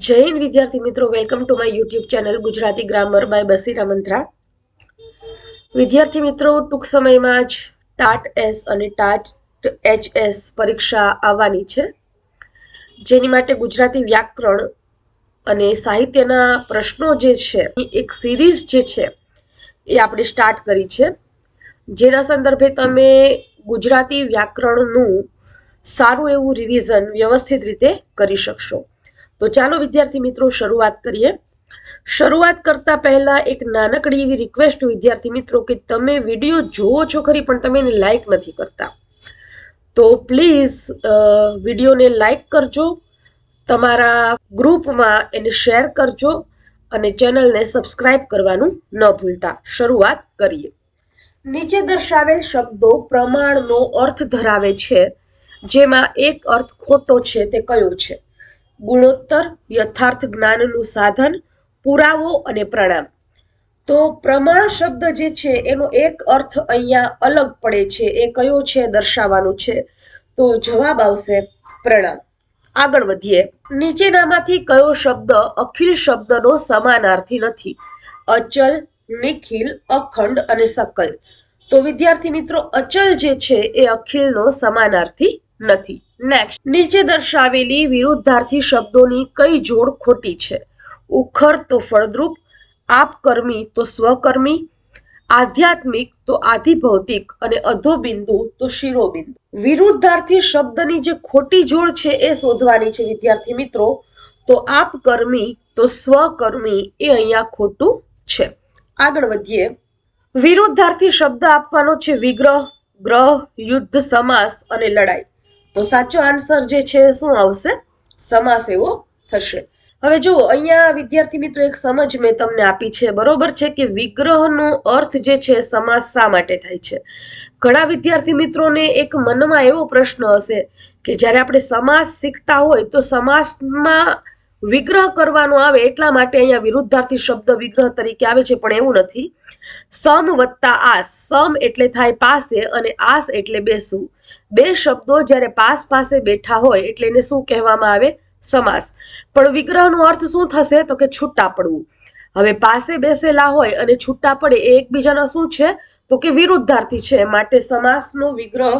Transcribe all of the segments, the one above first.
હિન્દ, વિદ્યાર્થી મિત્રો. Welcome to my YouTube channel Gujarati grammar by Basira Mantra. વિદ્યાર્થી મિત્રો, ટૂંક સમયમાં જ ટાટ એસ અને ટાટ એચ એસ પરીક્ષા આવવાની છે. જેની માટે ગુજરાતી વ્યાકરણ અને સાહિત્યના પ્રશ્નો જે છે એક સિરીઝ જે છે, એ આપણે સ્ટાર્ટ કરી છે. જેના સંદર્ભે તમે ગુજરાતી વ્યાકરણનું સારું એવું રિવિઝન વ્યવસ્થિત રીતે કરી શકશો. તો ચાલો વિદ્યાર્થી મિત્રો શરૂઆત કરીએ. શરૂઆત કરતા પહેલા એક નાનકડી એવી રિક્વેસ્ટ વિદ્યાર્થી મિત્રો કે તમે વીડિયો જુઓ છો ખરી પણ તમે એને લાઈક નથી કરતા. તો પ્લીઝ વિડીયોને લાઈક કરજો. તમારા ગ્રુપમાં એને શેર કરજો અને ચેનલને સબસ્ક્રાઇબ કરવાનું ન ભૂલતા. શરૂઆત કરીએ. નીચે દર્શાવેલ શબ્દો પ્રમાણનો અર્થ ધરાવે છે, જેમાં એક અર્થ ખોટો છે તે કયો છે? ગુણોત્તર યથાર્થ જ્ઞાનનું સાધન, પુરાવો અને પ્રણામ. તો પ્રમાણ શબ્દ જે છે, એનો એક અર્થ અહીંયા અલગ પડે છે, એ કયો છે દર્શાવવાનું છે? તો જવાબ આવશે પ્રણામ. આગળ વધીએ. નીચેનામાંથી કયો શબ્દ અખિલ શબ્દનો સમાનાર્થી નથી? અચલ, નિખિલ, અખંડ અને સકલ. તો વિદ્યાર્થી મિત્રો, અચલ જે છે, એ અખિલનો સમાનાર્થી નથી. નેક્સ્ટ નીચે દર્શાવેલી વિરુદ્ધાર્થી શબ્દોની કઈ જોડ ખોટી છે? ઉખર તો ફળદ્રુપ, આપકર્મી તો સ્વકર્મી, આધ્યાત્મિક તો આધિભૌતિક અને અધોબિંદુ તો શિરોબિંદુ. વિરુદ્ધાર્થી શબ્દની જે ખોટી જોડ છે એ શોધવાની છે, વિદ્યાર્થી મિત્રો. તો આપકર્મી તો સ્વકર્મી એ અહીંયા ખોટું છે. આગળ વધીએ. વિરુદ્ધાર્થી શબ્દ આપવાનો છે વિગ્રહ, ગ્રહ, યુદ્ધ, સમાસ અને લડાઈ. તો સાચો આન્સર જે છે શું આવશે? સમાસ એવો થશે. હવે જુઓ, અહીંયા વિદ્યાર્થી મિત્રો એક સમજ મેં તમને આપી છે. બરોબર છે કે વિગ્રહનો અર્થ જે છે સમાસ શા માટે થાય છે? ઘણા વિદ્યાર્થી મિત્રોને એક મનમાં એવો પ્રશ્ન હશે કે જ્યારે આપણે સમાસ શીખતા હોય તો સમાસમાં વિગ્રહ કરવાનો આવે એટલા માટે અહીંયા વિરુદ્ધાર્થી શબ્દ વિગ્રહ તરીકે આવે છે, પણ એવું નથી. સમ વત્તા આસ. સમ એટલે થાય પાસે અને આસ એટલે બેસવું. બે શબ્દો જ્યારે પાસ પાસે બેઠા હોય એટલે એને શું કહેવામાં આવે? સમાસ. પણ વિગ્રહનો અર્થ શું થશે? તો કે છૂટા પડવું. હવે પાસે બેસેલા હોય અને છૂટા પડે એ એકબીજાના શું છે? તો કે વિરુદ્ધાર્થી છે. માટે સમાસનો વિગ્રહ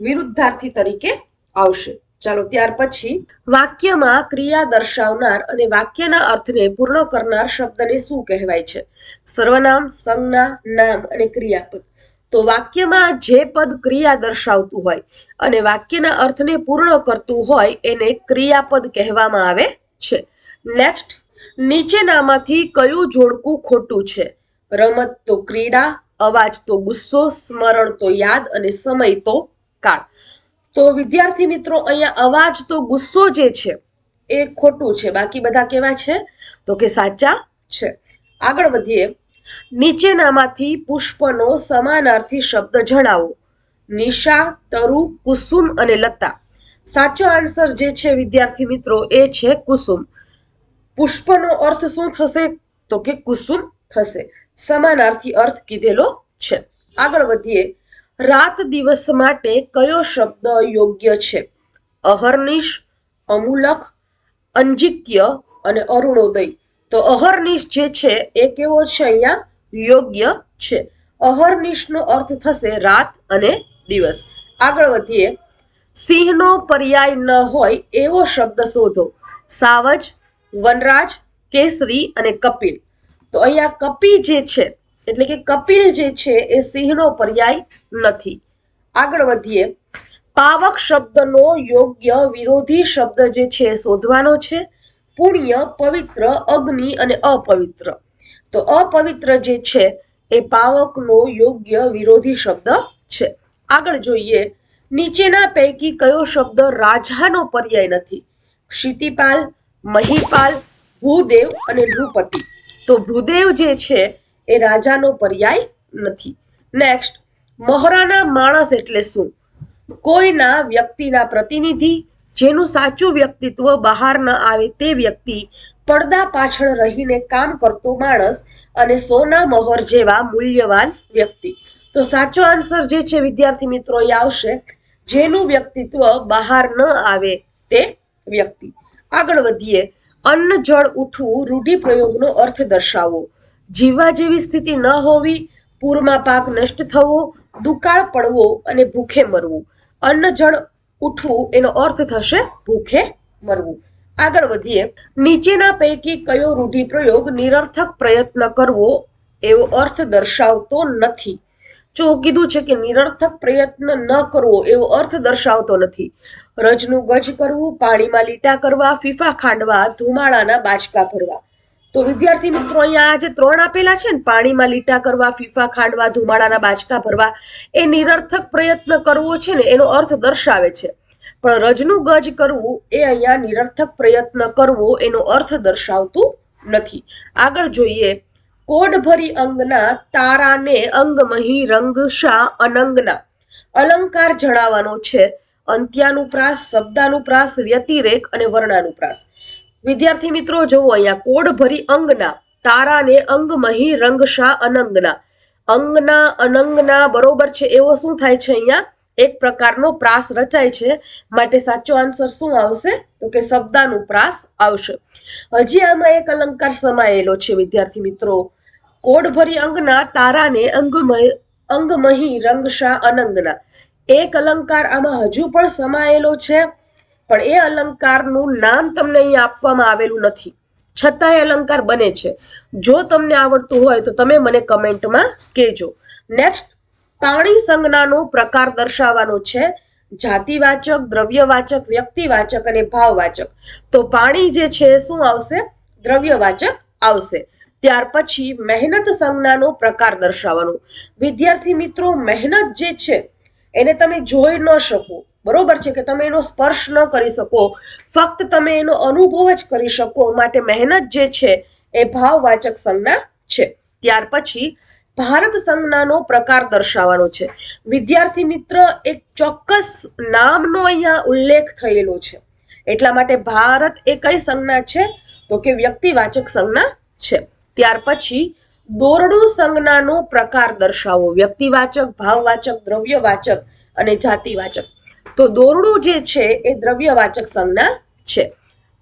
વિરુદ્ધાર્થી તરીકે આવશે. ચાલો ત્યાર પછી વાક્યમાં ક્રિયા દર્શાવનાર અને વાક્યના અર્થને પૂર્ણ કરનાર શબ્દને શું કહેવાય છે? સર્વનામ, સંજ્ઞા, નામ અને ક્રિયાપદ. તો વાક્યમાં જે પદ ક્રિયા દર્શાવતું હોય અને વાક્યના અર્થને પૂર્ણ કરતું હોય એને ક્રિયાપદ કહેવામાં આવે છે. નેક્સ્ટ નીચેનામાંથી કયું જોડકું ખોટું છે? રમત તો ક્રીડા, અવાજ તો ગુસ્સો, સ્મરણ તો યાદ અને સમય તો કાળ. તો વિદ્યાર્થી મિત્રો, અહીંયા અવાજ તો ગુસ્સો જે છે, એ ખોટું છે. બાકી બધા કેવા છે? તો કે સાચા છે. આગળ વધીએ. નીચેનામાંથી પુષ્પનો સમાનાર્થી શબ્દ જણાવો. નિશા, તરુ, કુસુમ અને લતા. સાચો આન્સર જે છે વિદ્યાર્થી મિત્રો, એ છે કુસુમ. પુષ્પનો અર્થ શું થશે? તો કે કુસુમ થશે. સમાનાર્થી અર્થ કીધેલો છે. આગળ વધીએ. રાત દિવસ માટે કયો શબ્દ યોગ્ય છે? અહર્નિશ અમૂલક અંજિક્ય અને અરુણોદય. તો અહર્નિશ જે છે એ કેવો છે અહીંયા? યોગ્ય છે. અહર્નિશનો અર્થ થશે રાત અને દિવસ. આગળ વધીએ. સિંહનો પર્યાય ન હોય એવો શબ્દ શોધો. સાવજ, વનરાજ, કેસરી અને કપિલ. તો અહીંયા કપી જે છે એટલે કે કપિલ જે છે એ સિંહનો પર્યાય નથી. આગળ વધીએ. પાવક શબ્દનો યોગ્ય વિરોધી શબ્દ જે છે શોધવાનો છે. પુણ્ય, પવિત્ર, અગ્નિ અને અપવિત્ર. તો અપવિત્ર જે છે એ પાવકનો યોગ્ય વિરોધી શબ્દ છે. આગળ જોઈએ. નીચેના પૈકી કયો શબ્દ રાજાનો પર્યાય નથી? ક્ષિતિપાલ, મહિપાલ, ભૂદેવ અને નૃપતિ તો ભૂદેવ જે છે એ રાજાનો પર્યાય નથી. નેક્સ્ટ મહોરાના માણસ એટલે શું? કોઈના વ્યક્તિના પ્રતિનિધિ જેનું સાચું વ્યક્તિત્વ બહાર ન આવે તે વ્યક્તિ પડદા પાછળ રહીને કામ કરતો માણસ અને સોના મહોર જેવા મૂલ્યવાન વ્યક્તિ. તો સાચો આન્સર જે છે વિદ્યાર્થી મિત્રો, એ આવશે. જેનું વ્યક્તિત્વ બહાર ન આવે તે વ્યક્તિ. આગળ વધીએ. અન્ન જળ ઉઠવું રૂઢિપ્રયોગનો અર્થ દર્શાવો. જીવવા જેવી સ્થિતિ ન હોવી, પૂરમાં પાક નષ્ટ થવો, દુકાળ પડવો અને ભૂખે મરવું. અન્ન જળ ઉઠવું, એનો અર્થ થશે ભૂખે મરવું. આગળ વધીએ. નીચેના પૈકી કયો રૂઢિપ્રયોગ નિરર્થક પ્રયત્ન કરવો, એવો અર્થ દર્શાવતો નથી. જો કીધું છે કે નિરર્થક પ્રયત્ન ન કરવો, એવો અર્થ દર્શાવતો નથી. રજનું ગજ કરવું, પાણીમાં લીટા કરવા, ફીફા ખાંડવા, ધુમાડાના બાચકા ભરવા. તો વિદ્યાર્થી મિત્રો અહીંયા જે ત્રણ આપેલા છે ને, પાણીમાં લીટા કરવા, ફીફા ખાંડવા, ધુમાડાના બાચકા ભરવા, એ નિરર્થક પ્રયત્ન કરવો છે ને, એનો અર્થ દર્શાવે છે. પણ રજનું ગજ કરવું એ અહીંયા નિરર્થક પ્રયત્ન કરવો એનો અર્થ દર્શાવતું નથી. આગળ જોઈએ કોડ ભરી અંગના તારાને અંગમહી રંગ શા અનંગના? અલંકાર જણાવવાનો છે. અંત્યાનુપ્રાસ, શબ્દાનુપ્રાસ, વ્યતિરેક અને વર્ણાનુપ્રાસ. વિદ્યાર્થી મિત્રો, જુઓ અહીંયા કોડ ભરી અંગના, તારાને અંગમહી રંગશા અનંગના. અંગના અનંગના બરોબર છે, એવો શું થાય છે અહીંયા? એક પ્રકારનો પ્રાસ રચાય છે. માટે સાચો આન્સર શું આવશે? તો કે શબ્દાનુપ્રાસ આવશે. હજી આમાં એક અલંકાર સમાયેલો છે, વિદ્યાર્થી મિત્રો. કોડ ભરી અંગના, તારાને અંગમય અંગમહી રંગશા અનંગના. એક અલંકાર આમાં હજુ પણ સમાયેલો છે. પણ એ અલંકારનું નામ તમને અહીં આપવામાં આવેલું નથી. છતાંય અલંકાર બને છે. જો તમને આવડતું હોય તો તમે મને કમેન્ટમાં કહેજો. નેક્સ્ટ પાણી સંજ્ઞાનો પ્રકાર દર્શાવવાનો છે. જાતિવાચક, દ્રવ્યવાચક, વ્યક્તિવાચક અને ભાવવાચક. તો પાણી જે છે, શું આવશે? દ્રવ્યવાચક આવશે. ત્યાર પછી મહેનત સંજ્ઞાનો પ્રકાર દર્શાવવાનો. વિદ્યાર્થી મિત્રો, મહેનત જે છે, એને તમે જોઈ ન શકો. બરોબર છે કે તમે એનો સ્પર્શ ન કરી શકો, ફક્ત તમે એનો અનુભવ જ કરી શકો, માટે મહેનત જે છે એ ભાવવાચક સંજ્ઞા છે. ત્યાર પછી ભારત સંજ્ઞાનો પ્રકાર દર્શાવવાનો છે. વિદ્યાર્થી મિત્ર, એક ચોક્કસ નામનો અહીંયા ઉલ્લેખ થયેલો છે. એટલા માટે ભારત એ કઈ સંજ્ઞા છે? તો કે વ્યક્તિવાચક સંજ્ઞા છે. ત્યાર પછી દોરડું સંજ્ઞાનો પ્રકાર દર્શાવો. વ્યક્તિવાચક, ભાવવાચક, દ્રવ્યવાચક અને જાતિવાચક. તો દોરડું જે છે એ દ્રવ્યવાચક સંજ્ઞા છે.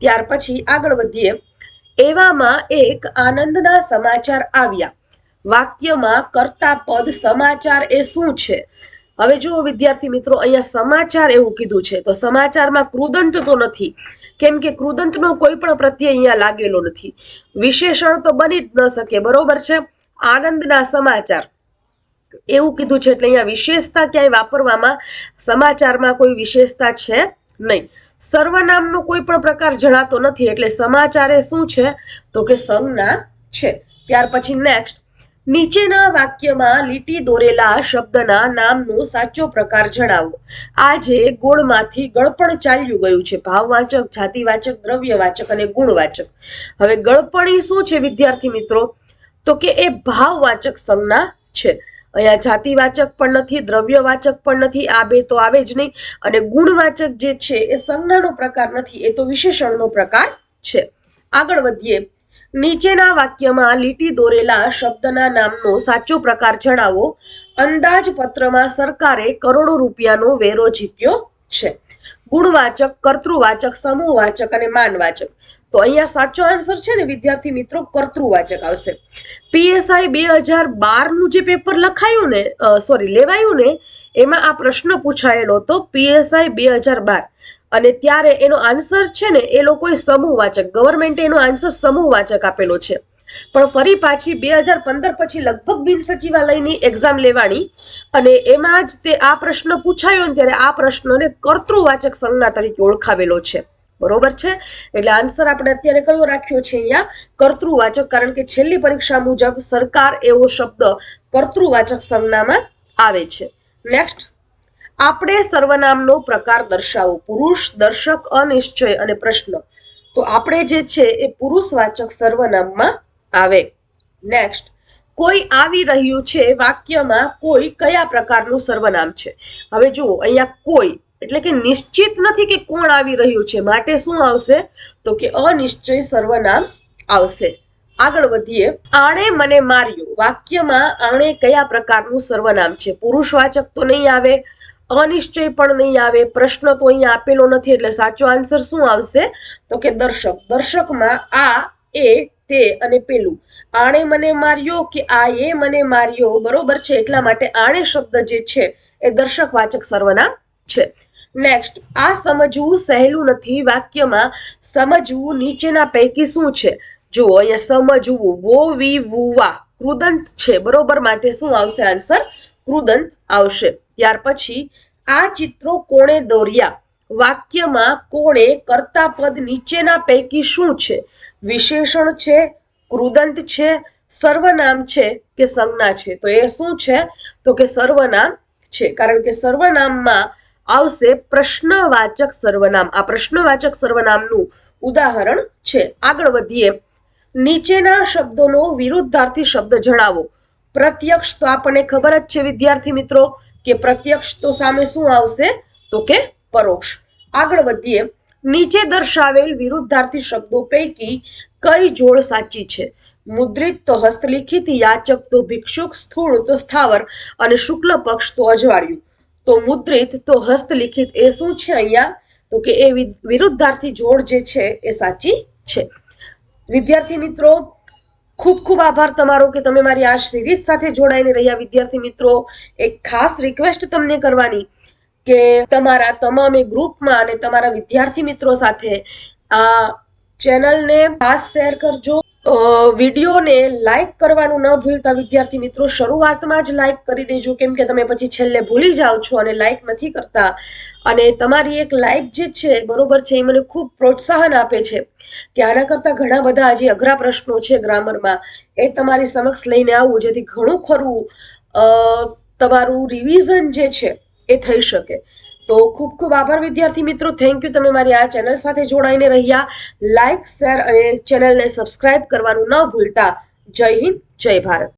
ત્યાર પછી આગળ વધીએ. એવામાં એક આનંદના સમાચાર આવ્યા. વાક્યમાં કરતા પદ સમાચાર એ શું છે? હવે જુઓ વિદ્યાર્થી મિત્રો, અહીંયા સમાચાર એવું કીધું છે. તો સમાચારમાં કૃદંત તો નથી. કેમ કે કૃદંતનો કોઈ પણ પ્રત્યય અહીંયા લાગેલો નથી. વિશેષણ તો બની જ ન શકે, બરોબર છે? આનંદના સમાચાર. એવું કીધું છે, એટલે અહીંયા વિશેષતા ક્યાંય વાપરવામાં, સમાચારમાં કોઈ વિશેષતા છે નહીં. સર્વનામનો કોઈ પણ પ્રકાર જણાતો નથી, એટલે સમાચારે શું છે? તો કે સંજ્ઞા છે. ત્યાર પછી નેક્સ્ટ નીચેના વાક્યમાં લીટી દોરેલા શબ્દના નામનો સાચો પ્રકાર જણાવો. આજે ગોળમાંથી ગળપણ ચાલ્યું ગયું છે. ભાવવાચક, જાતિવાચક, દ્રવ્યવાચક અને ગુણવાચક. હવે ગળપણી શું છે, વિદ્યાર્થી મિત્રો? તો કે એ ભાવવાચક સંજ્ઞા છે. અહીંયા જાતિવાચક પણ નથી, દ્રવ્યવાચક પણ નથી, આ બે તો આવે જ નહીં. અને ગુણવાચક જે છે એ સંજ્ઞાનો પ્રકાર નથી, એ તો વિશેષણનો પ્રકાર છે. આગળ વધીએ. નીચેના વાક્યમાં લીટી દોરેલા શબ્દના નામનો સાચો પ્રકાર જણાવો. અંદાજપત્રમાં સરકારે કરોડો રૂપિયાનો વેરો જીત્યો છે. ગુણવાચક, કર્તૃવાચક, સમૂહવાચક અને માનવાચક. તો અહીંયા સાચો આન્સર છે ને, વિદ્યાર્થી મિત્રો, કર્તૃવાચક આવશે. પીએસઆઈ બે હજાર બારનું જે પેપર લખાયું ને સોરી લેવાયું ને, એમાં આ પ્રશ્ન પૂછાયેલો હતો, પીએસઆઈ બે હજાર બાર. અને ત્યારે એનો આન્સર છે ને, એ લોકોએ સમૂહવાચક ગવર્મેન્ટે એનો આન્સર સમૂહવાચક આપેલો છે. પણ ફરી પાછી બે હજાર પંદર પછી લગભગ બિન સચિવાલયની એક્ઝામ લેવાની અને એમાં જ તે આ પ્રશ્ન પૂછાયો ને, ત્યારે આ પ્રશ્નને કર્તૃવાચક સંજ્ઞા તરીકે ઓળખાવેલો છે. બરોબર છે? એટલે આન્સર આપણે અત્યારે કયો રાખ્યો છે અહીંયા? કર્તૃવાચક, કારણ કે છેલ્લી પરીક્ષા મુજબ સરકાર એવો શબ્દ કર્તૃવાચક સંજ્ઞામાં આવે છે. નેક્સ્ટ આપણે સર્વનામનો પ્રકાર દર્શાવો. પુરુષ, દર્શક, અનિશ્ચય અને પ્રશ્ન. તો આપણે જે છે એ પુરુષવાચક સર્વનામમાં આવે. નેક્સ્ટ કોઈ આવી રહ્યું છે વાક્યમાં કોઈ કયા પ્રકારનું સર્વનામ છે? હવે જુઓ, અહીંયા કોઈ એટલે કે નિશ્ચિત નથી કે કોણ આવી રહ્યું છે, માટે શું આવશે? તો કે અનિશ્ચય સર્વનામ આવશે. આગળ વધીએ. આણે મને માર્યો. વાક્યમાં આણે કયા પ્રકારનું સર્વનામ છે? પુરુષવાચક તો નહીં આવે, અનિશ્ચય પણ નહીં આવે, પ્રશ્ન તો અહીંયા આપેલો નથી, એટલે સાચો આન્સર શું આવશે? તો કે દર્શક. દર્શકમાં આ, એ, તે અને પેલું. આણે મને માર્યો કે આ, એ મને માર્યો? બરોબર છે, એટલા માટે આણે શબ્દ જે છે, એ દર્શકવાચક સર્વનામ છે. નેક્સ્ટ આ સમજવું સહેલું નથી વાક્યમાં. સમજવું નીચેના પૈકી શું છે? જુઓ, અહીંયા સમજવું. વો વી વુવા. કૃદંત છે. બરોબર માટે શું આવશે આન્સર? કૃદંત આવશે. ત્યાર પછી, આ ચિત્રો કોણે દોર્યા? વાક્યમાં કોણે કર્તા પદ નીચેના પૈકી શું છે? વિશેષણ છે, કૃદંત છે, સર્વનામ છે કે સંજ્ઞા છે? તો એ શું છે? તો કે સર્વનામ છે. કારણ કે સર્વનામમાં આવશે પ્રશ્નવાચક સર્વનામ. આ પ્રશ્નવાચક સર્વનામનું ઉદાહરણ છે. આગળ વધીએ. નીચેના શબ્દોનો વિરુદ્ધાર્થી શબ્દ જણાવો. પ્રત્યક્ષ તો આપણને ખબર જ છે, વિદ્યાર્થી મિત્રો, કે પ્રત્યક્ષ તો સામે શું આવશે? તો કે પરોક્ષ. આગળ વધીએ. નીચે દર્શાવેલ વિરુદ્ધાર્થી શબ્દો પૈકી કઈ જોડ સાચી છે? મુદ્રિત તો હસ્તલિખિત, યાચક તો ભિક્ષુક, સ્થૂળ તો સ્થાવર અને શુક્લ પક્ષ તો અજવાળિયું. તો મુદ્રિત, તો હસ્તલિખિત એ શું છે અહીંયા? તો કે એ વિરુદ્ધાર્થી જોડ જે છે એ સાચી છે. વિદ્યાર્થી મિત્રો, ખૂબ ખૂબ આભાર તમારો કે તમે મારી આ સિરીઝ સાથે જોડાઈને રહ્યા. વિદ્યાર્થી મિત્રો, એક ખાસ રિક્વેસ્ટ તમને કરવાની કે તમારા તમામે ગ્રુપમાં અને તમારા વિદ્યાર્થી મિત્રો સાથે આ ચેનલને ખાસ શેર કરજો. વિડીયોને લાઈક કરવાનું ન ભૂલતા વિદ્યાર્થી મિત્રો, શરૂઆતમાં જ લાઈક કરી દેજો. કેમ કે તમે પછી છેલ્લે ભૂલી જાઓ છો અને લાઈક નથી કરતા. અને તમારી એક લાઈક જે છે, બરોબર છે, એ મને ખૂબ પ્રોત્સાહન આપે છે કે આના કરતાં ઘણા બધા હજી અઘરા પ્રશ્નો છે ગ્રામરમાં. એ તમારી સમક્ષ લઈને આવું, જેથી ઘણું ખરું તમારું રિવિઝન જે છે, એ થઈ શકે. તો ખૂબ ખૂબ આભાર, વિદ્યાર્થી મિત્રો. થેન્ક યુ તમે મારી આ ચેનલ સાથે જોડાઈને રહ્યા. લાઇક શેર અને ચેનલને સબસ્ક્રાઇબ કરવાનું ન ભૂલતા. જય હિન્દ, જય ભારત.